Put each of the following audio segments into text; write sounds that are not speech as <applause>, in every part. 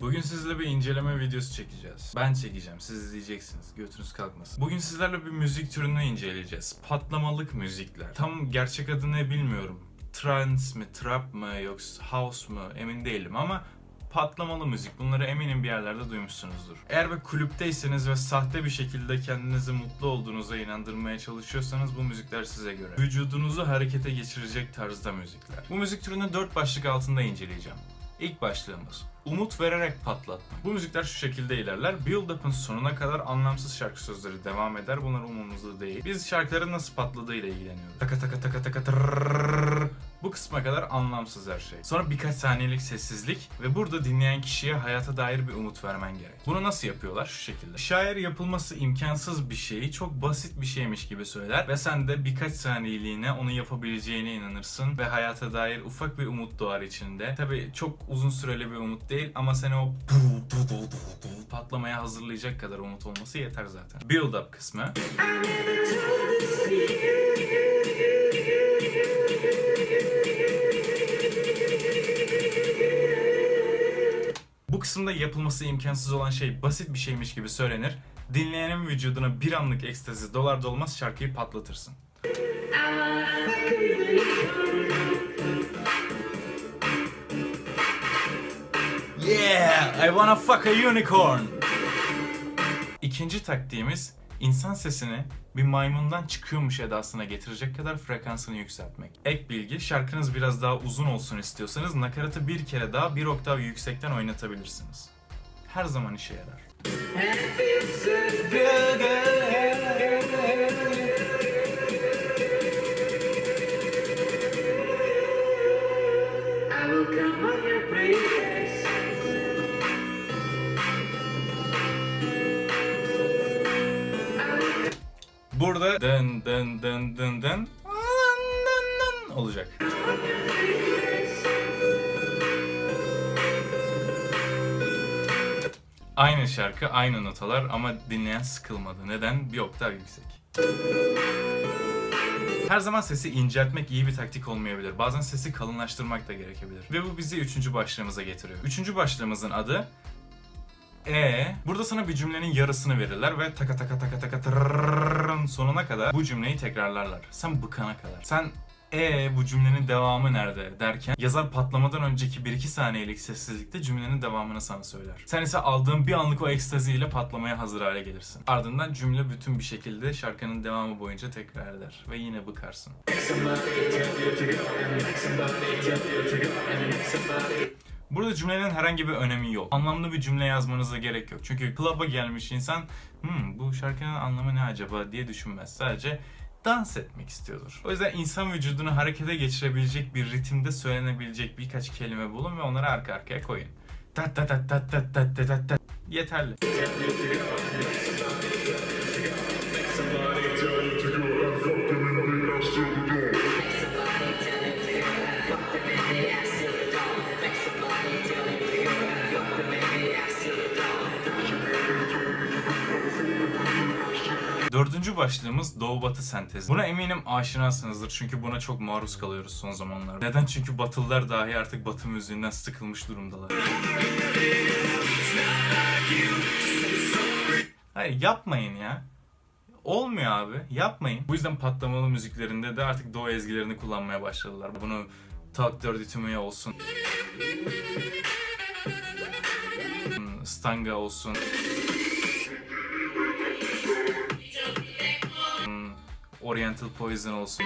Bugün sizle bir inceleme videosu çekeceğiz. Ben çekeceğim, siz izleyeceksiniz. Götünüz kalkmasın. Bugün sizlerle bir müzik türünü inceleyeceğiz. Patlamalık müzikler. Tam gerçek adı ne bilmiyorum. Trance mi, trap mı yoksa house mu emin değilim ama patlamalı müzik. Bunları eminim bir yerlerde duymuşsunuzdur. Eğer bir kulüpteyseniz ve sahte bir şekilde kendinizi mutlu olduğunuza inandırmaya çalışıyorsanız bu müzikler size göre. Vücudunuzu harekete geçirecek tarzda müzikler. Bu müzik türünü dört başlık altında inceleyeceğim. İlk başlığımız umut vererek patlattım. Bu müzikler şu şekilde ilerler. Build Up'ın sonuna kadar anlamsız şarkı sözleri devam eder. Bunlar umurumuzda değil. Biz şarkıların nasıl patladığıyla ilgileniyoruz. Taka taka taka taka tırrrr. Bu kısma kadar anlamsız her şey. Sonra birkaç saniyelik sessizlik ve burada dinleyen kişiye hayata dair bir umut vermen gerek. Bunu nasıl yapıyorlar? Şu şekilde. Şair yapılması imkansız bir şeyi çok basit bir şeymiş gibi söyler ve sen de birkaç saniyeliğine onu yapabileceğine inanırsın ve hayata dair ufak bir umut doğar içinde. Tabi çok uzun süreli bir umut değil ama seni o patlamaya hazırlayacak kadar umut olması yeter zaten. Build up kısmı. Kısımda yapılması imkansız olan şey basit bir şeymiş gibi söylenir. Dinleyenin vücuduna bir anlık ekstazi dolar dolmaz şarkıyı patlatırsın. Yeah, I wanna fuck a unicorn. İkinci taktiğimiz insan sesini bir maymundan çıkıyormuş edasına getirecek kadar frekansını yükseltmek. Ek bilgi, şarkınız biraz daha uzun olsun istiyorsanız nakaratı bir kere daha bir oktav yüksekten oynatabilirsiniz. Her zaman işe yarar. Burada dın dın dın dın dın olacak. Aynı şarkı, aynı notalar ama dinleyen sıkılmadı. Neden? Bir oktav yüksek. Her zaman sesi inceltmek iyi bir taktik olmayabilir. Bazen sesi kalınlaştırmak da gerekebilir. Ve bu bizi üçüncü başlığımıza getiriyor. Üçüncü başlığımızın adı e. Burada sana bir cümlenin yarısını verirler ve taka taka taka taka tırrrrrrrın sonuna kadar bu cümleyi tekrarlarlar. Sen bıkana kadar. Sen e bu cümlenin devamı nerede derken yazar patlamadan önceki 1-2 saniyelik sessizlikte cümlenin devamını sana söyler. Sen ise aldığın bir anlık o ekstaziyle patlamaya hazır hale gelirsin. Ardından cümle bütün bir şekilde şarkının devamı boyunca tekrar eder ve yine bıkarsın. Burada cümlenin herhangi bir önemi yok. Anlamlı bir cümle yazmanıza gerek yok. Çünkü club'a gelmiş insan hmm, bu şarkının anlamı ne acaba diye düşünmez. Sadece dans etmek istiyordur. O yüzden insan vücudunu harekete geçirebilecek bir ritimde söylenebilecek birkaç kelime bulun ve onları arka arkaya koyun. Tat tat tat tat tat tat tat tat yeterli. Başlığımız Doğu Batı sentezi. Buna eminim aşinasınızdır çünkü buna çok maruz kalıyoruz son zamanlarda. Neden? Çünkü Batılılar dahi artık Batı müziğinden sıkılmış durumdalar. Hayır yapmayın ya. Olmuyor abi. Yapmayın. Bu yüzden patlamalı müziklerinde de artık Doğu ezgilerini kullanmaya başladılar. Bunu Talk Dirty To Me olsun. Hmm, Stanga olsun. Oriental Poison olsun.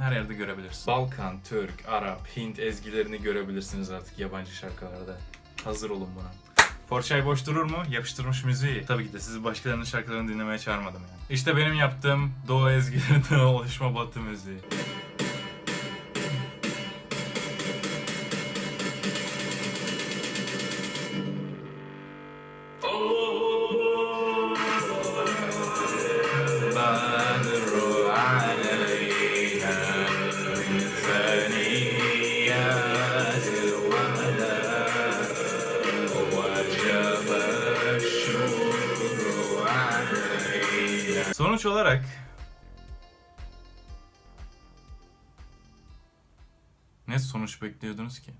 Her yerde görebilirsiniz. Balkan, Türk, Arap, Hint ezgilerini görebilirsiniz artık yabancı şarkılarda. Hazır olun buna. Porçay boş durur mu? Yapıştırmış müziği. Tabii ki de sizi başkalarının şarkılarını dinlemeye çağırmadım yani. İşte benim yaptığım Doğu ezgilerinden <laughs> oluşma Batı müziği. Sonuç olarak Ne sonuç bekliyordunuz ki?